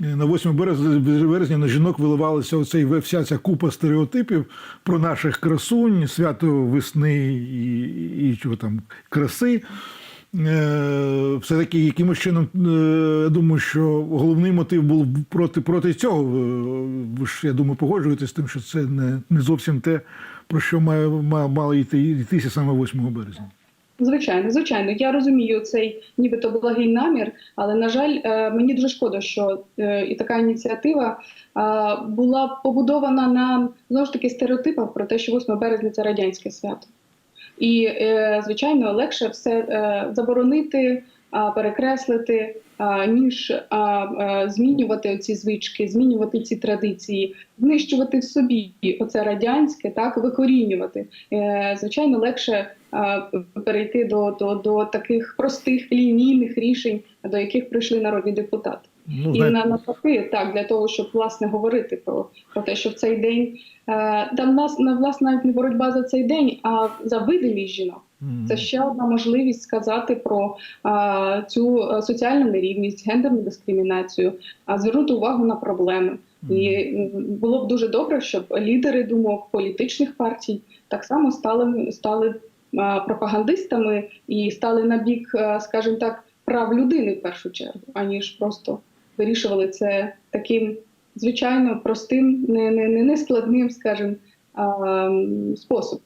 на 8 березня, на жінок виливалася оцей вся ця купа стереотипів про наших красунь, свято весни і, і чого там краси. Е, Все-таки якимось чином, е, я думаю, що головний мотив був проти, проти цього. Е, Ви ж, я думаю, погоджуєтесь з тим, що це не, не зовсім те, про що має, ма- мало йти, йтися саме 8 березня. Звичайно, звичайно, я розумію цей нібито благий намір, але на жаль, е, мені дуже шкода, що е, і така ініціатива е, була побудована на знову ж таки стереотипах про те, що 8 березня це радянське свято. І, звичайно, легше все заборонити, перекреслити, а, ніж а, е, змінювати ці звички, змінювати ці традиції, знищувати в собі оце радянське, так викорінювати. Е, Звичайно, легше перейти до, до, до таких простих лінійних рішень, до яких прийшли народні депутати. Ну, І на навпаки, так для того, щоб власне говорити про, про те, що в цей день е, там нас на власне навіть не боротьба за цей день, а за видимість жінок. Це ще одна можливість сказати про а, цю е, соціальну нерівність, гендерну дискримінацію, а звернути увагу на проблеми. І було б дуже добре, щоб лідери думок політичних партій так само стали стали а, пропагандистами і стали на бік, е, скажімо так, прав людини в першу чергу, аніж просто вирішували це таким звичайно простим, не, не, не, не складним, скажімо, а, способом.